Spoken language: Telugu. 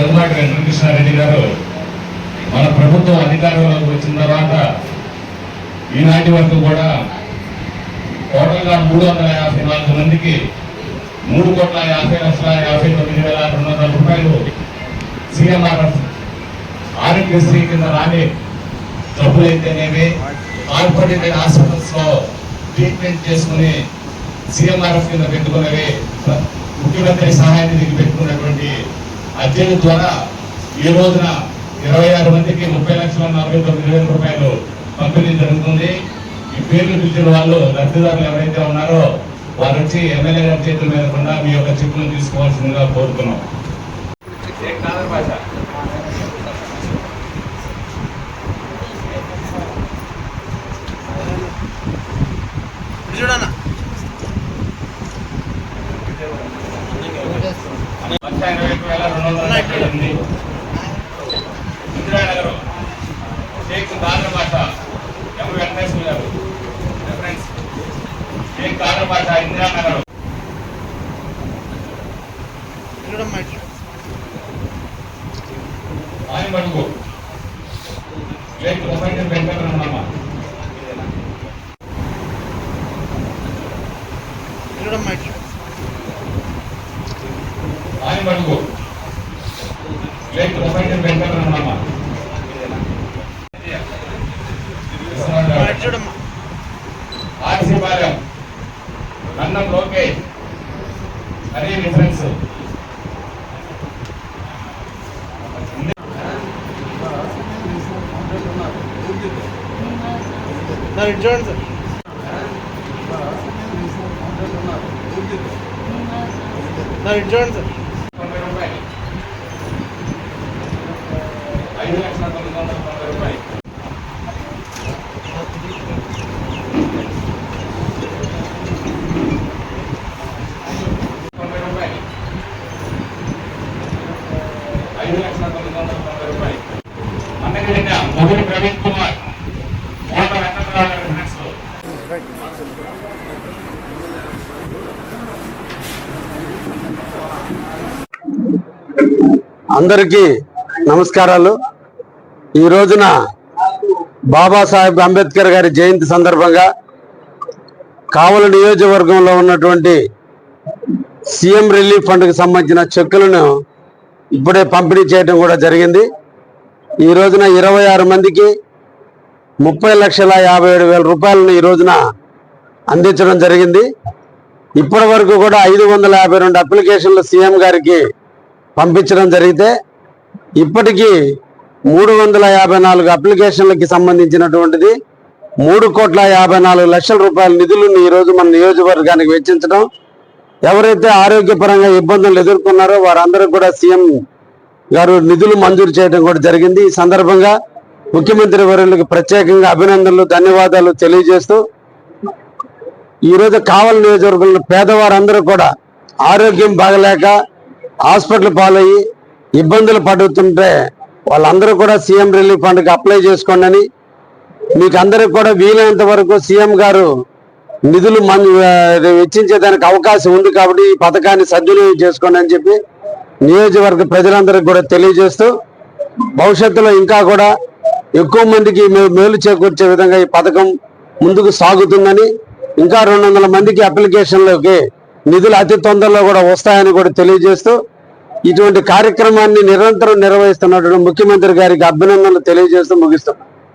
దగ్గుమాటి వెంకటకృష్ణారెడ్డి గారు మన ప్రభుత్వం అధికారంలోకి వచ్చిన తర్వాత ఈనాటి వరకు కూడా టోటల్గా మూడు వందల యాభై నాలుగు మందికి మూడు కోట్ల యాభై లక్షల యాభై తొమ్మిది వేల రెండు వందల రూపాయలు సీఎంఆర్ఎఫ్ ఆరోగ్యశ్రీ కింద రాని డబ్బులైతేనేవి కార్పొరేటెడ్ హాస్పిటల్స్లో ట్రీట్మెంట్ చేసుకుని సీఎంఆర్ఎఫ్ కింద పెట్టుకున్నవి ముఖ్యమంత్రి సహాయ నిధికి పెట్టుకున్నటువంటి అధ్యయనం ద్వారా ఈ రోజున ఇరవై ఆరు మందికి ముప్పై లక్షల నలభై తొమ్మిది వేల రూపాయలు పంపిణీ జరుగుతుంది. ఈ పేర్లు పిలిచిన వాళ్ళు లబ్ధిదారులు ఎవరైతే ఉన్నారో వారు వచ్చి ఎమ్మెల్యే గారి చేతుల మీద కూడా మీ యొక్క చెక్కులను తీసుకోవాల్సిందిగా కోరుతున్నాం. లక్ష ఇరవై ఒక్క వేల రెండు వందల ఎనిమిది. ఇందిరానగర్ షేక్ భాష ఎం వెంకటేశ్వర గారు రెఫరెన్స్ షేక్ భాష ఇందిరానగర్ చూడమ్మా ఇట్లా వెంకటరమణమ్మ లేట్ ముప్పై వెంకటరమణమ్మ అమ్మా, ఇటు చూడమ్మా ఆర్సీ పాలెం అన్నం లోకేష్ అదే డిఫరెన్స్ సార్ ఇటు చూడండి సార్ సార్ ఇటు చూడండి సార్ తొంభై రూపాయలు ఐదు లక్షల తొమ్మిది వందల తొంభై రూపాయలు తొంభై రూపాయలు ఐదు లక్షల తొమ్మిది వందల తొంభై రూపాయలు మొదటి ప్రవీణ్ కుమార్ కోట వెంకటరావు గారి ఫ్రెండ్స్ అందరికీ నమస్కారాలు. ఈ రోజున బాబాసాహెబ్ అంబేద్కర్ గారి జయంతి సందర్భంగా కావల నియోజకవర్గంలో ఉన్నటువంటి సీఎం రిలీఫ్ ఫండ్కి సంబంధించిన చెక్కులను ఇప్పుడే పంపిణీ చేయడం కూడా జరిగింది. ఈ రోజున ఇరవై ఆరు మందికి ముప్పై లక్షల యాభై ఏడు వేల రూపాయలను ఈ రోజున అందించడం జరిగింది. ఇప్పటి వరకు కూడా ఐదు వందల యాభై రెండు అప్లికేషన్లు సీఎం గారికి పంపించడం జరిగితే ఇప్పటికీ మూడు వందల యాభై నాలుగు అప్లికేషన్లకి సంబంధించినటువంటిది. మూడు కోట్ల యాభై నాలుగు లక్షల రూపాయల నిధులను ఈరోజు మన నియోజకవర్గానికి వెచ్చించడం. ఎవరైతే ఆరోగ్యపరంగా ఇబ్బందులు ఎదుర్కొన్నారో వారందరూ కూడా సీఎం గారు నిధులు మంజూరు చేయడం కూడా జరిగింది. ఈ సందర్భంగా ముఖ్యమంత్రి వర్యులకు ప్రత్యేకంగా అభినందనలు ధన్యవాదాలు తెలియజేస్తూ ఈ రోజు నియోజకవర్గంలో పేదవారందరూ కూడా ఆరోగ్యం బాగలేక హాస్పిటల్ పాలయ్యి ఇబ్బందులు పడుతుంటే వాళ్ళందరూ కూడా సీఎం రిలీఫ్ ఫండ్కి అప్లై చేసుకోండి అని. మీకు అందరికి కూడా వీలైనంత వరకు సీఎం గారు నిధులు మన వెచ్చించేదానికి అవకాశం ఉంది కాబట్టి ఈ పథకాన్ని సద్వినియోగం చేసుకోండి అని చెప్పి నియోజకవర్గ ప్రజలందరికీ కూడా తెలియజేస్తూ భవిష్యత్తులో ఇంకా కూడా ఎక్కువ మందికి మేలు చేకూర్చే విధంగా ఈ పథకం ముందుకు సాగుతుందని ఇంకా రెండు వందల మందికి అప్లికేషన్లోకి నిధులు అతి తొందరలో కూడా వస్తాయని కూడా తెలియజేస్తూ ఇటువంటి కార్యక్రమాన్ని నిరంతరం నిర్వహిస్తున్నటువంటి ముఖ్యమంత్రి గారికి అభినందనలు తెలియజేస్తూ ముగిస్తున్నాం